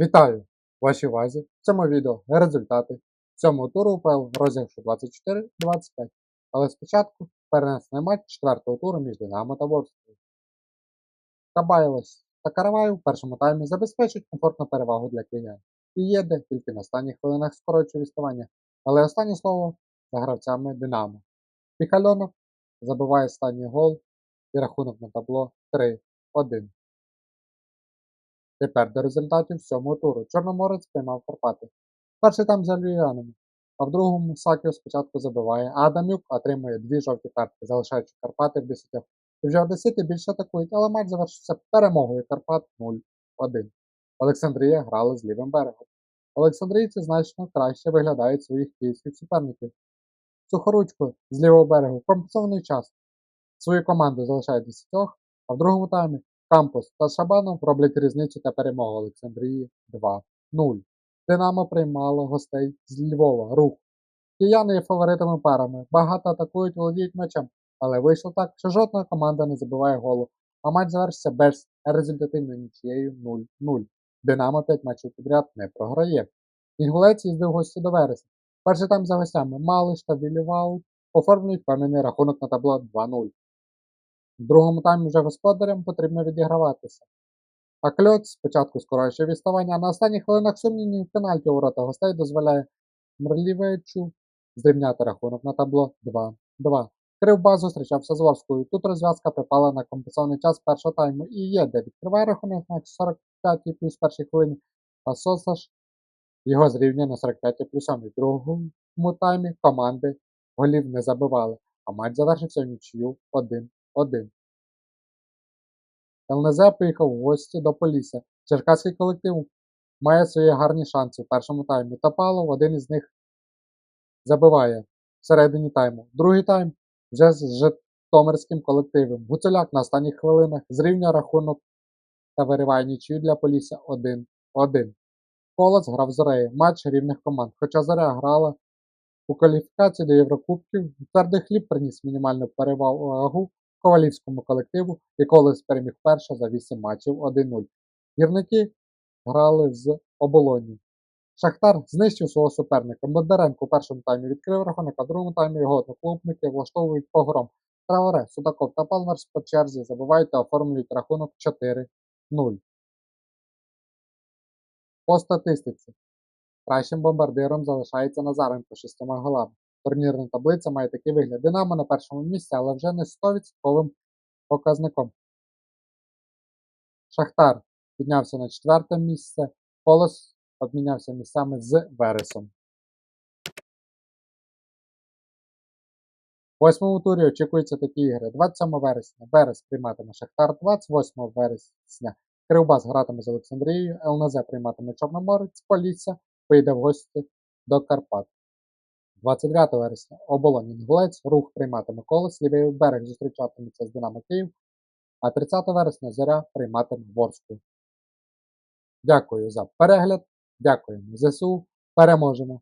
Вітаю! Вашій увазі! В цьому відео результати цьому туру УПЛ розіграшу 24-25. Але спочатку перенесений матч четвертого туру між Динамо та Ворскою. Кабайлос та Каравай у першому таймі забезпечують комфортну перевагу для киян. І єде тільки на останніх хвилинах скорочує відставання. Але останнє слово за гравцями Динамо. Піхальонок забиває останній гол і рахунок на табло 3-1. Тепер до результатів сьомого туру. Чорноморець приймав Карпати. Перший там за львів'янами, а в другому Сакіо спочатку забиває, Адамюк отримує дві жовті картки, залишаючи Карпати в десятьох. І вже Одесити більше атакують, але матч завершився перемогою Карпат 0-1. Олександрія грала з лівим берегом. Олександрійці значно краще виглядають своїх київських суперників. Сухоручко з лівого берегу в компенсований час свою команду залишають десятьох, а в другому таймі Кампус та Шабанов роблять різницю та перемогу Олександрії 2-0. Динамо приймало гостей з Львова. Рух. Кияни є фаворитами парами. Багато атакують, володіють м'ячем. Але вийшло так, що жодна команда не забиває голу, а матч завершився без результативною нічією 0-0. Динамо 5 матчів підряд не програє. Інгулець їздив гості до вересня. Перший там за гостями Малиш та Віліваут оформлюють певний рахунок на табло 2-0. В другому таймі вже господарям потрібно відіграватися. А кльоц спочатку скорочує відставання, а на останніх хвилинах сумнівні пенальті у ворота гостей дозволяє Мрлівечу зрівняти рахунок на табло 2-2. Кривбас зустрічався з Ворською. Тут розв'язка припала на компенсований час першого тайму і є, де відкриває рахунок на 45 плюс першій хвилині, а Сосаш його зрівнює на 45 плюс 7. В другому таймі команди голів не забивали, а матч завершився нічию 1-1. ЛНЗ поїхав в гості до Полісся. Черкаський колектив має свої гарні шанси в першому таймі. Топалов один із них забиває всередині тайму. Другий тайм вже з Житомирським колективом. Гуцуляк на останніх хвилинах зрівнює рахунок та вириває нічию для Полісся 1-1. Колос грав з Зорею. Матч рівних команд. Хоча Зоря грала у кваліфікації до Єврокубків, твердий хліб приніс мінімальну перевагу ковалівському колективу і Колес переміг перше за 8 матчів 1-0. Гірники грали з оболоні. Шахтар знищив свого суперника. Бондаренко у першому таймі відкрив рахунок, а в другому таймі його одноклубники влаштовують погром. Траоре, Судаков та Палмерс по черзі забивають та оформлюють рахунок 4-0. По статистиці. Кращим бомбардиром залишається Назаренко шістьма голами. Турнірна таблиця має такий вигляд. Динамо на першому місці, але вже не 100% показником. Шахтар піднявся на четверте місце. Колос обмінявся місцями з Вересом. В восьмому турі очікуються такі ігри. 27 вересня Верес прийматиме Шахтар, 28 вересня Кривбас гратиме з Олександрією, ЛНЗ прийматиме Чорноморець, Полісся поїде в гості до Карпат. 29 вересня. Оболонь Інгулець, рух прийматиме колес, лівий берег зустрічатиметься з Динамо Київ, а 30 вересня зоря прийматиме Ворську. Дякую за перегляд, дякуємо ЗСУ, переможемо!